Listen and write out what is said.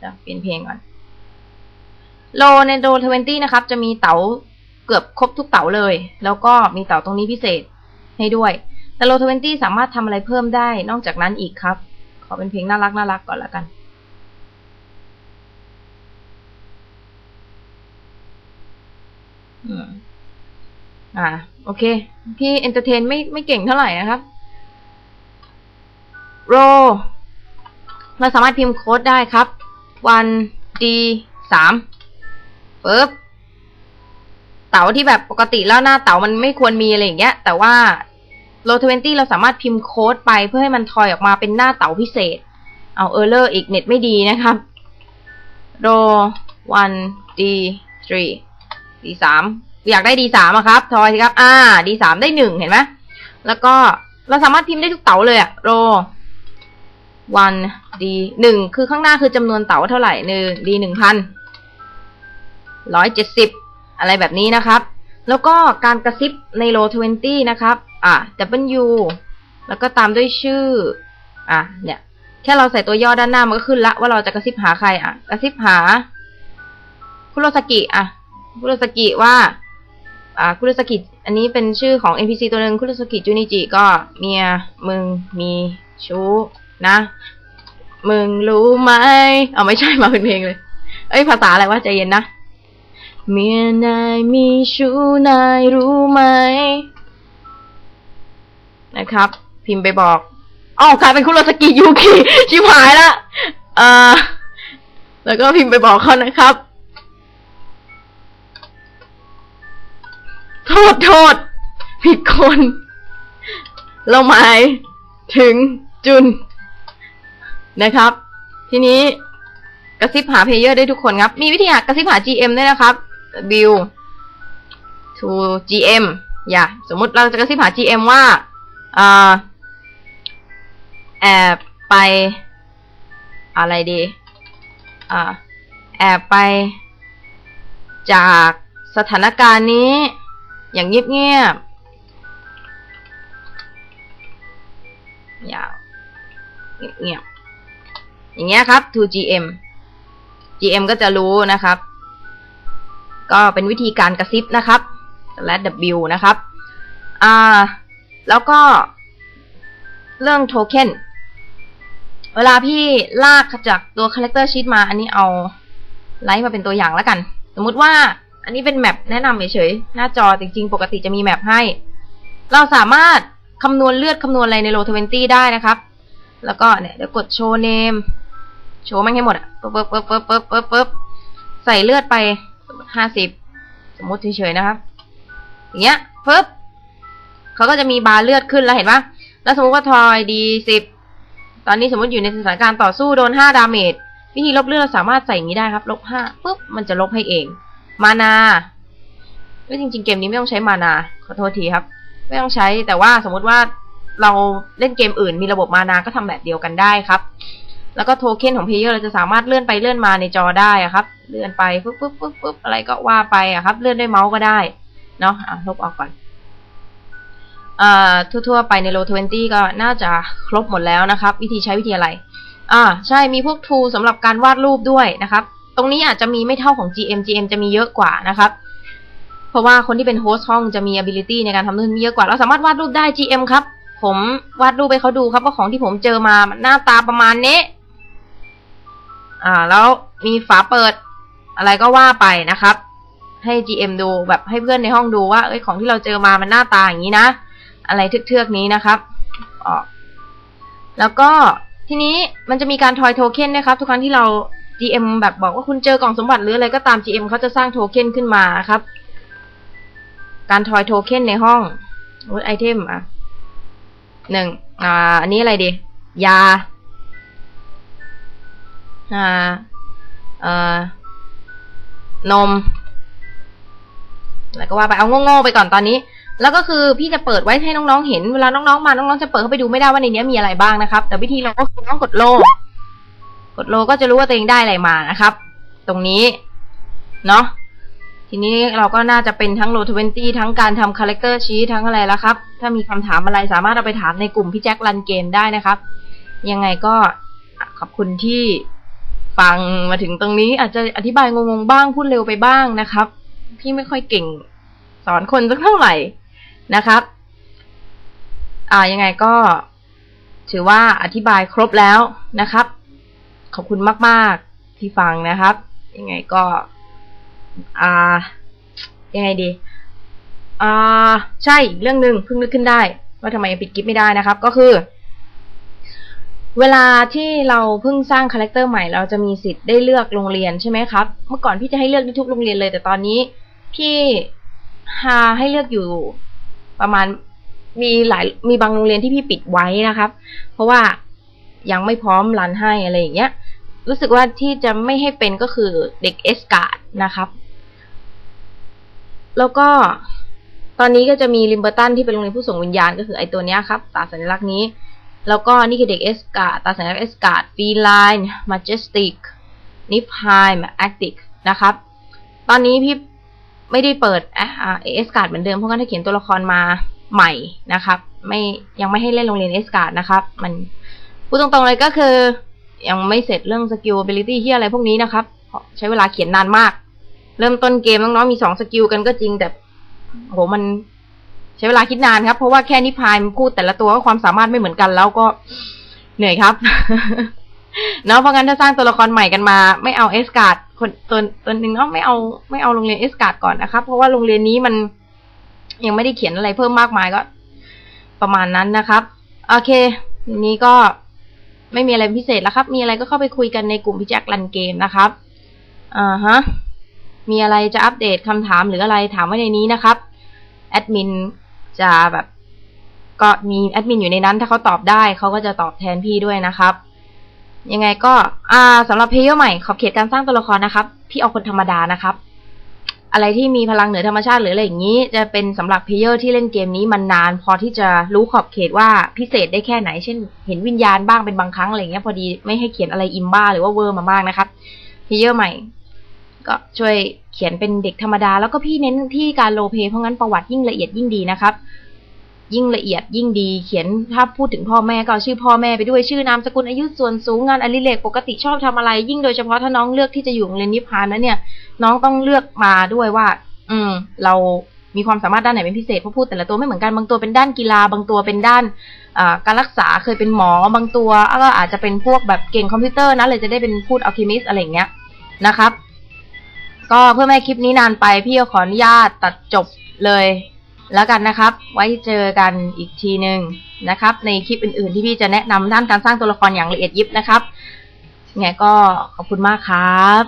เดี๋ยวเปลี่ยนเพลงก่อนโลในโลทเวนตี้นะครับ จะมีเต๋าเกือบครบทุกเต๋าเลย แล้วก็มีเต๋าตรงนี้พิเศษให้ด้วย แต่โลทเวนตี้สามารถทำอะไรเพิ่มได้นอกจากนั้นอีกครับ ขอเป็นเพลงน่ารักน่ารักก่อนละกันอ่า โอเค พี่เอนเตอร์เทนไม่ไม่เก่งเท่าไหร่นะครับโรเราสามารถพิมพ์โค้ดได้ครับ วันดีสามปึ๊บเต๋าที่แบบปกติแล้วหน้าเต๋ามันไม่ควรมีอะไรอย่างเงี้ย แต่ว่าโลทเวนตี้เราสามารถพิมพ์โค้ดไปเพื่อให้มันทอยออกมาเป็นหน้าเต๋าพิเศษ เอาเออร์เลอร์อีกเน็ตไม่ดีนะครับโรวันดีทรีดีสามอยากได้ดีสามอะครับทอยสิครับ อ่าดีสามได้หนึ่งเห็นไหมแล้วก็เราสามารถพิมพ์ได้ทุกเต๋าเลยอะโร วันดีหนึ่งคือข้างหน้าคือจำนวนเต๋าเท่าไหร่หนึ่งดีหนึ่งพันร้อยเจ็ดสิบอะไรแบบนี้นะครับ แล้วก็การกระซิบในโลทเวนตี้นะครับ อะ W แล้วก็ตามด้วยชื่อ อะ เนี่ย แค่เราใส่ตัวย่อด้านหน้ามันก็ขึ้นละว่าเราจะกระซิบหาใคร อะ กระซิบหา คุโรสกิ อะ คุโรสกิว่า อ่า คุโรสกิ อันนี้เป็นชื่อของ NPC ตัวหนึ่งคุโรสกิจูนิจิก็เมียมึงมีชู้ นะ มึงรู้ไหมเอาไม่ใช่มาเป็นเพลงเลย เอ้ยภาษาอะไรวะใจเย็นนะเมียนายมีชู้นายรู้ไหม นะครับ พิมพ์ไปบอกอ๋อกลายเป็นคุโรสกิยูกิชิบหายละเออแล้วก็พิมพ์ไปบอกเขานะครับ โทษโทษ ผิดคน เราหมายถึงจุน นะครับ ทีนี้กระซิบหาเพลเยอร์ได้ทุกคนครับ มีวิธีหากระซิบหา GM ด้วยนะครับ bill to GM อย่า สมมุติเราจะกระซิบหา GM ว่าอ่าแอบไป อะไรดีอแอบไป จากสถานการณ์นี้ อย่างเงียบๆอย่าเงียบ อย่างเงี้ยครับ to GM GM ก็จะรู้นะครับ ก็เป็นวิธีการกระซิบนะครับ slash w นะครับ อ่า แล้วก็ เรื่องโทเค็นเวลาพี่ลากจากตัว character sheet มา อันนี้เอาไลท์มาเป็นตัวอย่างแล้วกัน สมมุติว่าอันนี้เป็นแมปแนะนำเฉยๆ หน้าจอจริงๆ ปกติจะมีแมปให้ เราสามารถคำนวณเลือดคำนวณอะไรในโลทเวนตี้ได้นะครับ แล้วก็เนี่ยเดี๋ยวกดโชว์เนม โชว์มันให้หมดอะปึ๊บปึ๊บปึ๊บปึ๊บปึ๊บปึ๊บปึ๊บใส่เลือดไปห้าสิบสมมติเฉยๆนะครับ อย่างเงี้ยปึ๊บเขาก็จะมีบาร์เลือดขึ้นแล้วเห็นปะแล้วสมมติว่าทอยดีสิบตอนนี้สมมติอยู่ในสถานการณ์ต่อสู้โดนห้าดาเมจวิธีลบเลือดเราสามารถใส่อย่างนี้ได้ครับลบห้าปุ๊บมันจะลบให้เอง มานาไม่จริงๆเกมนี้ไม่ต้องใช้มานาขอโทษทีครับ ไม่ต้องใช้แต่ว่าสมมติว่าเราเล่นเกมอื่นมีระบบมานาก็ทำแบบเดียวกันได้ครับ แล้วก็โทเค็นของเพลเยอร์เราจะสามารถเลื่อนไปเลื่อนมาในจอได้อะครับ เลื่อนไปปุ๊บปุ๊บปุ๊บปุ๊บอะไรก็ว่าไปอะครับ เลื่อนด้วยเมาส์ก็ได้เนาะอะลบออกก่อนอ่าทั่วๆไปในโล20 ก็น่าจะครบหมดแล้วนะครับ วิธีใช้วิธีอะไรอ่าใช่มีพวก tool สำหรับการวาดรูปด้วยนะครับ ตรงนี้อาจจะมีไม่เท่าของ GM GM จะมีเยอะกว่านะครับเพราะว่าคนที่เป็นโฮสต์ห้องจะมี ability ในการทำนู่นเยอะกว่า เราสามารถวาดรูปได้ GM ครับ ผมวาดรูปให้เขาดูครับว่าของที่ผมเจอมาหน้าตาประมาณนี้ อ่า แล้วมีฝาเปิดอะไรก็ว่าไปนะครับ ให้ GM ดูแบบให้เพื่อนในห้องดูว่า เอ้ยของที่เราเจอมามันหน้าตาอย่างนี้นะ อะไรเทือกๆนี้นะครับออกแล้วก็ทีนี้มันจะมีการทอยโทเค็นนะครับ ทุกครั้งที่เรา GM แบบบอกว่าคุณเจอกล่องสมบัติหรืออะไรก็ตาม GM เขาจะสร้างโทเค็นขึ้นมาครับ การทอยโทเค็นในห้องวุฒไอเทมอะหนึ่งอ่า อันนี้อะไรดี ยา นม แล้วก็ว่าไปเอาโง่ๆไปก่อนตอนนี้ แล้วก็คือพี่จะเปิดไว้ให้น้องๆเห็น เวลาน้องๆมา น้องๆจะเปิดเข้าไปดูไม่ได้ว่าในนี้มีอะไรบ้างนะครับ แต่วิธีเราก็คือน้องกดโล กดโลก็จะรู้ว่าตัวเองได้อะไรมานะครับ ตรงนี้ เนาะ ทีนี้เราก็น่าจะเป็นทั้งโลทเวนตี้ทั้งการทำคาแรคเตอร์ชีทั้งอะไรแล้วครับ ถ้ามีคำถามอะไรสามารถเอาไปถามในกลุ่มพี่แจ็ครันเกมได้นะครับ ยังไงก็ขอบคุณที่ ฟังมาถึงตรงนี้อาจจะอธิบายงงๆบ้างพูดเร็วไปบ้างนะครับ พี่ไม่ค่อยเก่ง สอนคนสักเท่าไหร่นะครับ อ่ายังไงก็ ถือว่าอธิบายครบแล้วนะครับ ขอบคุณมาก ๆ ที่ฟังนะครับ ยังไงก็ อ่า ยังไงดี อ่า ใช่อีกเรื่องหนึ่งเพิ่งนึกขึ้นได้ ว่าทำไมยังปิดกิฟไม่ได้นะครับ ก็คือ เวลาที่เราเพิ่งสร้างคาแรคเตอร์ใหม่เราจะมีสิทธิ์ได้เลือกโรงเรียนใช่ไหมครับ เมื่อก่อนพี่จะให้เลือกได้ทุกโรงเรียนเลย แต่ตอนนี้พี่หาให้เลือกอยู่ประมาณมีหลายมีบางโรงเรียนที่พี่ปิดไว้นะครับ เพราะว่ายังไม่พร้อมรันให้อะไรอย่างเงี้ย รู้สึกว่าที่จะไม่ให้เป็นก็คือเด็กเอสการ์ดนะครับ แล้วก็ตอนนี้ก็จะมีริมเบอร์ตันที่เป็นโรงเรียนผู้ส่งวิญญาณก็คือไอตัวเนี้ยครับตาสัญลักษณ์นี้ แล้วก็นี่คือเด็กเอสการ์ดตาสัญลักษณ์เอสการ์ดฟีไลน์มาเจสติกนิพายแอคติกนะครับ ตอนนี้พี่ไม่ได้เปิดเอสการ์ดเหมือนเดิมเพราะงั้นถ้าเขียนตัวละครมาใหม่นะครับ ไม่ยังไม่ให้เล่นโรงเรียนเอสการ์ดนะครับ มันพูดตรงๆเลยก็คือ ยังไม่เสร็จเรื่องสกิล ability ที่อะไรพวกนี้นะครับ ใช้เวลาเขียนนานมาก เริ่มต้นเกมน้องๆมีสองสกิลกันก็จริงแต่โหมัน ใช้เวลาคิดนานครับ เพราะว่าแค่นิพายนพูดแต่ละตัวก็ความสามารถไม่เหมือนกันแล้วก็เหนื่อยครับเนาะเพราะงั้นถ้าสร้างตัวละครใหม่กันมา ไม่เอาเอสการ์ดคนตัวตัวหนึ่งเนาะไม่เอาไม่เอาโรงเรียนเอสการ์ดก่อนนะครับ เพราะว่าโรงเรียนนี้มันยังไม่ได้เขียนอะไรเพิ่มมากมายก็ ประมาณนั้นนะครับโอเค นี้ก็ไม่มีอะไรพิเศษแล้วครับ มีอะไรก็เข้าไปคุยกันในกลุ่มพี่แจ็ครันเกมนะครับอ่าฮะมีอะไรจะอัปเดตคำถามหรืออะไรถามไว้ในนี้นะครับแอดมิน จะแบบก็มีแอดมินอยู่ในนั้น ถ้าเขาตอบได้เขาก็จะตอบแทนพี่ด้วยนะครับ ยังไงก็อ่าสำหรับเพลเยอร์ใหม่ขอบเขตการสร้างตัวละครนะครับ พี่เอาคนธรรมดานะครับ อะไรที่มีพลังเหนือธรรมชาติหรืออะไรอย่างนี้ จะเป็นสำหรับเพลเยอร์ที่เล่นเกมนี้มันนาน พอที่จะรู้ขอบเขตว่าพิเศษได้แค่ไหน เช่น เห็นวิญญาณบ้างเป็นบางครั้งอะไรเงี้ยพอดีไม่ให้เขียนอะไรอิมบ้าหรือว่าเวอร์มามากนะครับเพลเยอร์ใหม่ ก็ช่วย เขียนเป็นเด็กธรรมดา แล้วก็พี่เน้นที่การโลเพเพราะงั้นประวัติยิ่งละเอียดยิ่งดีนะครับ ยิ่งละเอียดยิ่งดี เขียนถ้าพูดถึงพ่อแม่ก็ชื่อพ่อแม่ไปด้วยชื่อนามสกุลอายุส่วนสูงงานอดิเรกปกติชอบทำอะไร ยิ่งโดยเฉพาะถ้าน้องเลือกที่จะอยู่โรงเรียนนิพพานนั้นเนี่ย น้องต้องเลือกมาด้วยว่า อืม เรามีความสามารถด้านไหนเป็นพิเศษเพราะพูดแต่ละตัวไม่เหมือนกันบางตัวเป็นด้านกีฬา บางตัวเป็นด้านการรักษาเคยเป็นหมอ บางตัวก็อาจจะเป็นพวกแบบเก่งคอมพิวเตอร์นะเลยจะได้เป็นพูดอัลเคมิสอะไรเงี้ยนะครับ ก็เพื่อไม่ให้คลิปนี้นานไปพี่ก็ขออนุญาตตัดจบเลย แล้วกันนะครับ ไว้เจอกันอีกทีหนึ่งนะครับ ในคลิปอื่นๆ ที่พี่จะแนะนำด้านการสร้างตัวละครอย่างละเอียดยิบนะครับไงก็ขอบคุณมากครับ